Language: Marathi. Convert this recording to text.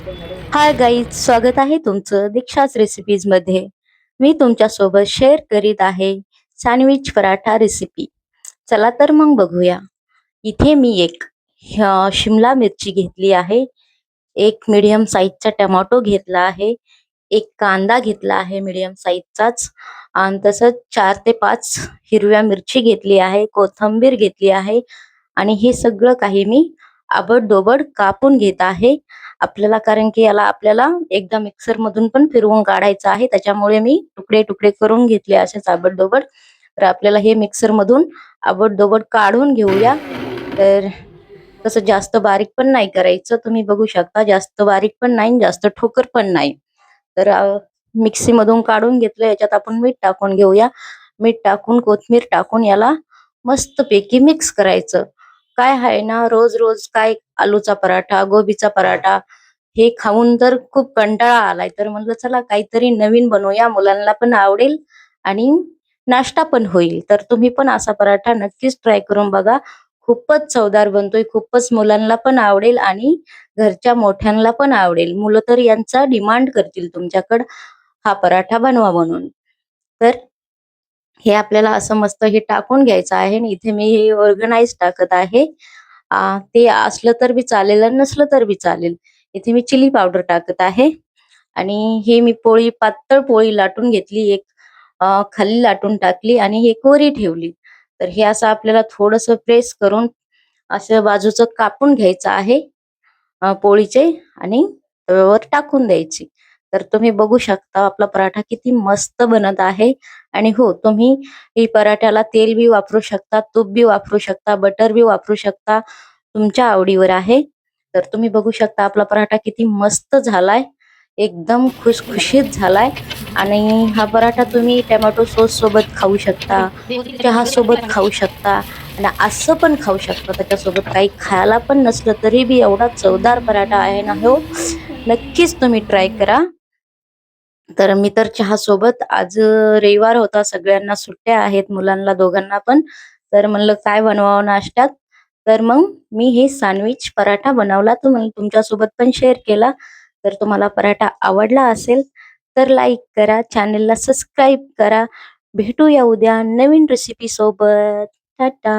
हाय गाईज स्वागत आहे तुमचं दीक्षाच रेसिपीजमध्ये. मी तुमच्यासोबत शेअर करीत आहे सँडविच पराठा रेसिपी चला तर मग बघूया. इथे मी एक शिमला मिरची घेतली आहे. एक मीडियम साईजचा टमॅटो घेतला आहे. एक कांदा घेतला आहे मीडियम साईजचाच आणि तसंच चार ते पाच हिरव्या मिरची घेतली आहे. कोथिंबीर घेतली आहे. आणि हे सगळं काही मी आबडधोबड कापून घेत आहे. आपल्याला कारण की याला आपल्याला एकदा मिक्सर मधून पण फिरवून काढायचं आहे. त्याच्यामुळे मी तुकडे तुकडे करून घेतले असेच आबडधोबड. तर आपल्याला हे मिक्सर मधून आबडधोबड काढून घेऊया. तर तसं जास्त बारीक पण नाही करायचं. तुम्ही बघू शकता जास्त बारीक पण नाही जास्त ठोकर पण नाही. तर मिक्सी मधून काढून घेतलं याच्यात आपण मीठ टाकून घेऊया. मीठ टाकून कोथमीर टाकून याला मस्त पैकी मिक्स करायचं. काय आहे ना रोज रोज काय आलूचा पराठा गोबीचा पराठा हे खाऊन तर खूप कंटाळा आलाय. तर म्हणलं चला काहीतरी नवीन बनवूया मुलांना पण आवडेल आणि नाश्ता पण होईल. तर तुम्ही पण असा पराठा नक्कीच ट्राय करून बघा. खूपच चवदार बनतोय खूपच मुलांना पण आवडेल आणि घरच्या मोठ्यांना पण आवडेल. मुलं तर यांचा डिमांड करतील तुमच्याकडं हा पराठा बनवा म्हणून. तर हे आपल्याला असं मस्त हे टाकून घ्यायचं आहे आणि इथे मी हे ऑर्गनाइज टाकत आहे. ते असलं तर बी चालेल आणि नसलं तर बी चालेल. इथे मी चिली पावडर टाकत आहे. आणि हे मी पोळी पातळ पोळी लाटून घेतली एक खाली लाटून टाकली आणि हे कोरी ठेवली. तर हे असं आपल्याला थोडस प्रेस करून असं बाजूचं कापून घ्यायचं आहे पोळीचे आणि तव्यावर टाकून द्यायची. तर तुम्ही बघू शकता आपला पराठा किती मस्त बनत आहे. आणि हो तुम्ही ही पराठ्याला तेल बी वापरू शकता तूप बी वापरू शकता बटर बी वापरू शकता तुमच्या आवडीवर आहे. तर तुम्ही बघू शकता आपला पराठा किती मस्त झालाय एकदम खुशखुशीत झालाय. आणि हा पराठा तुम्ही टोमॅटो सॉस सोबत खाऊ शकता चहा सोबत खाऊ शकता आणि असं पण खाऊ शकता. त्याच्यासोबत काही खायला पण नसलं तरी बी एवढा चवदार पराठा आहे ना हो. नक्कीच तुम्ही ट्राय करा. तर मी तर चहा सोबत आज रविवार होता. सगळ्यांना सुट्ट्या आहेत मुलांना दोघांना पण. तर म्हणलं काय बनवावं नाश्त्यात? तर मग मी हे सँडविच पराठा बनवला. तो मग तुमच्यासोबत पण शेअर केला. तर तुम्हाला पराठा आवडला असेल तर लाईक करा. चॅनलला सबस्क्राईब करा. भेटूया उद्या नवीन रेसिपी सोबत. टाटा.